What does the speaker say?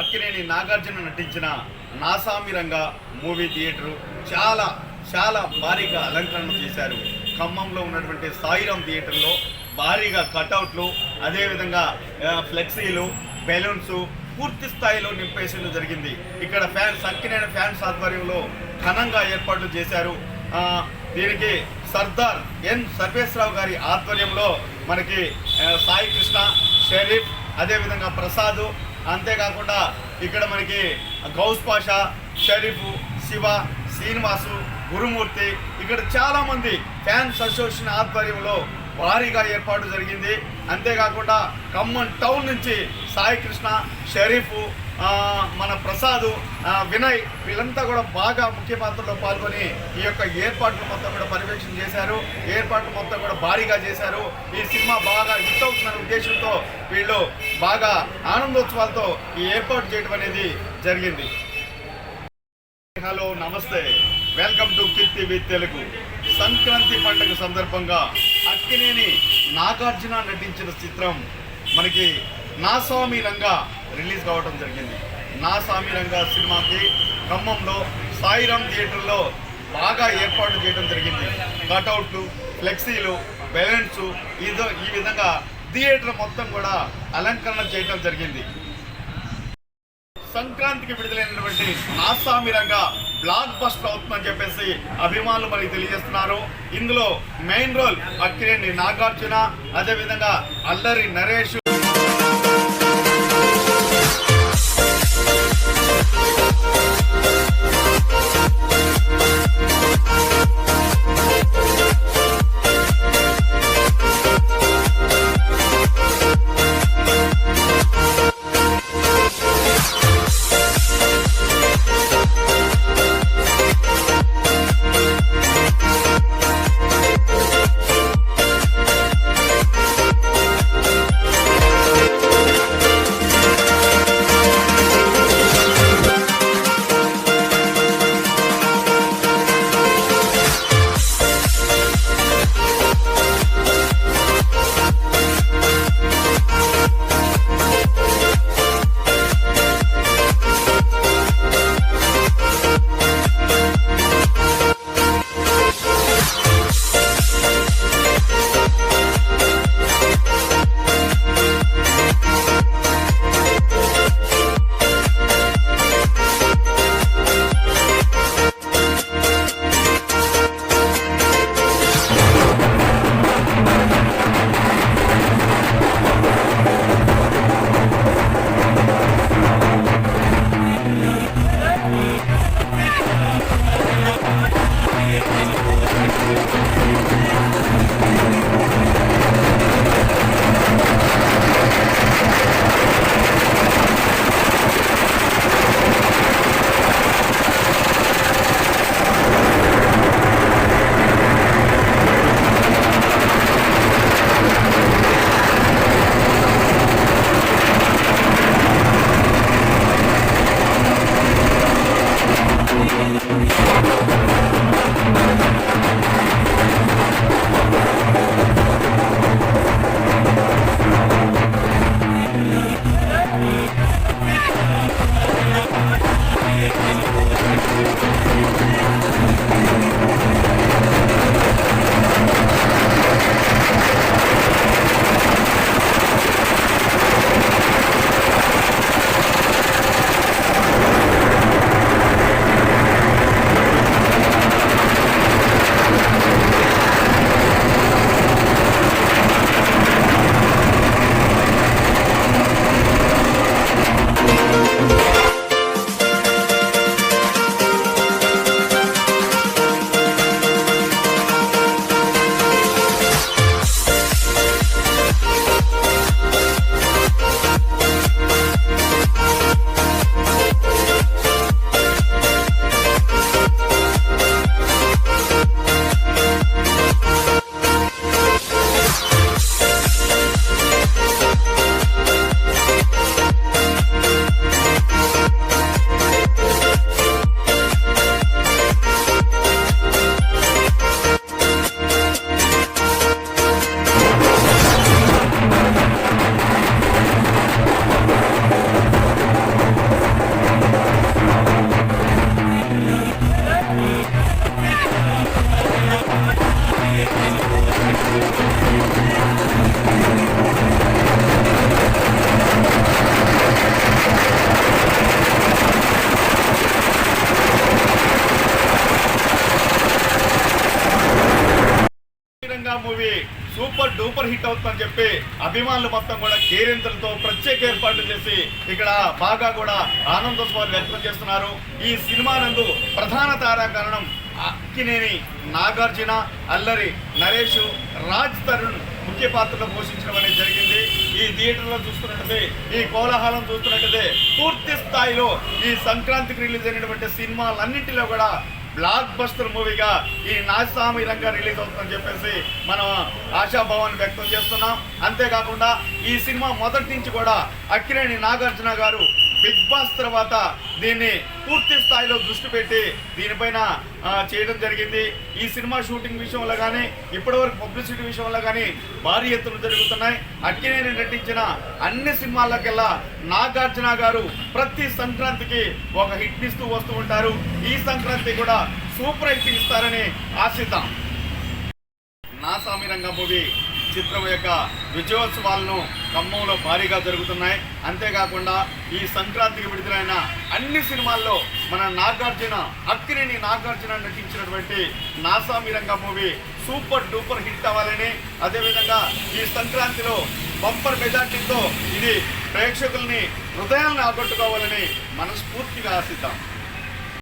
అక్కినేని నాగార్జున నటించిన Naa Saami Ranga movie theatre చాలా చాలా భారీగా అలంకరణ చేశారు. ఖమ్మంలో ఉన్నటువంటి సాయిరామ్ థియేటర్లో భారీగా కటౌట్లు అదేవిధంగా ఫ్లెక్సీలు బెలూన్స్ పూర్తి స్థాయిలో నింపేసేందుకు జరిగింది. ఇక్కడ ఫ్యాన్స్ అక్కినేని ఫ్యాన్స్ ఆధ్వర్యంలో ఘనంగా ఏర్పాట్లు చేశారు. దీనికి సర్దార్ ఎన్ సర్వేశ్వరరావు గారి ఆధ్వర్యంలో మనకి సాయి కృష్ణ షరీఫ్ అదేవిధంగా ప్రసాద్ అంతేకాకుండా ఇక్కడ మనకి గౌస్ పాషా షరీఫ్ శివ శ్రీనివాసు గురుమూర్తి ఇక్కడ చాలా మంది ఫ్యాన్స్ అసోసియేషన్ ఆధ్వర్యంలో భారీగా ఏర్పాటు జరిగింది. అంతేకాకుండా ఖమ్మం టౌన్ నుంచి సాయి కృష్ణ షరీఫ్ మన ప్రసాద్ వినయ్ వీళ్ళంతా కూడా బాగా ముఖ్య పాత్రలో పాల్గొని ఈ యొక్క ఏర్పాట్లు మొత్తం కూడా పర్యవేక్షణ చేశారు. ఏర్పాట్లు మొత్తం కూడా భారీగా చేశారు. ఈ సినిమా బాగా హిట్ అవుతున్న ఉద్దేశంతో వీళ్ళు బాగా ఆనందోత్సవాలతో ఈ ఏర్పాటు చేయడం అనేది జరిగింది. హలో నమస్తే. Welcome to Keerthi TV Telugu. Sankranti పండుగ సందర్భంగా అక్కినేని నాగార్జున నటించిన చిత్రం మనకి నా స్వామి రంగా రిలీజ్ కావడం జరిగింది. నా స్వామి రంగా సినిమాకి ఖమ్మంలో సాయిరామ్ థియేటర్లో బాగా ఏర్పాటు చేయడం జరిగింది. కటౌట్లు ఫ్లెక్సీలు బెలెన్స్ ఇదో ఈ విధంగా థియేటర్ మొత్తం కూడా అలంకరణ చేయడం జరిగింది. సంక్రాంతికి విడుదలైనటువంటి నాసామిరంగా బ్లాక్ బస్టర్ అవుతుందని చెప్పేసి అభిమానులు మనకి తెలియజేస్తున్నారు. ఇందులో మెయిన్ రోల్ అక్కినేని నాగార్జున అదేవిధంగా Allari Naresh movie super duper hit అవుతుందని చెప్పి అభిమానులు మొత్తం కూడా కేరింతలతో ప్రత్యేక ఏర్పాట్లు చేసి ఇక్కడ బాగా కూడా ఆనందోత్సవాలు వ్యక్తం చేస్తున్నారు. ఈ సినిమా నందు ప్రధాన తారా కారణం అక్కినేని నాగార్జున అల్లరి నరేష్ రాజ్ తరుణ్ ముఖ్య పాత్రలో పోషించడం అనేది జరిగింది. ఈ థియేటర్లో చూస్తున్నట్టే ఈ కోలాహలం చూస్తున్నట్టయితే పూర్తి స్థాయిలో ఈ సంక్రాంతికి రిలీజ్ అయినటువంటి సినిమాలన్నింటిలో కూడా బ్లాక్ బస్టర్ మూవీగా ఈ నాగస్వామి రంగా రిలీజ్ అవుతుందని చెప్పేసి మనం ఆశాభావాన్ని వ్యక్తం చేస్తున్నాం. అంతేకాకుండా ఈ సినిమా మొదటి నుంచి కూడా అక్కినేని నాగార్జున గారు బిగ్ బాస్ తర్వాత దీన్ని పూర్తి స్థాయిలో దృష్టి పెట్టి దీనిపైన చేయడం జరిగింది. ఈ సినిమా షూటింగ్ విషయంలో కానీ ఇప్పటివరకు పబ్లిసిటీ విషయంలో కానీ భారీ ఎత్తున జరుగుతున్నాయి. అక్కినేని నటించిన అన్ని సినిమాలకెల్లా నాగార్జున గారు ప్రతి సంక్రాంతికి ఒక హిట్ ఇస్తూ వస్తూ ఉంటారు. ఈ సంక్రాంతి కూడా సూపర్ హిట్ ఇస్తారని ఆశిద్దాం. నా సామిరంగ మూవీ చిత్రం యొక్క విజయోత్సవాలను ఖమ్మంలో భారీగా జరుగుతున్నాయి. అంతేకాకుండా ఈ సంక్రాంతికి విడుదలైన అన్ని సినిమాల్లో మన నాగార్జున అక్కినేని నాగార్జున నటించినటువంటి Naa Saami Ranga movie super duper hit అవ్వాలని అదేవిధంగా ఈ సంక్రాంతిలో బంపర్ మెజార్టీతో ఇది ప్రేక్షకుల్ని హృదయాలను ఆకట్టుకోవాలని మనస్ఫూర్తిగా ఆశిద్దాం.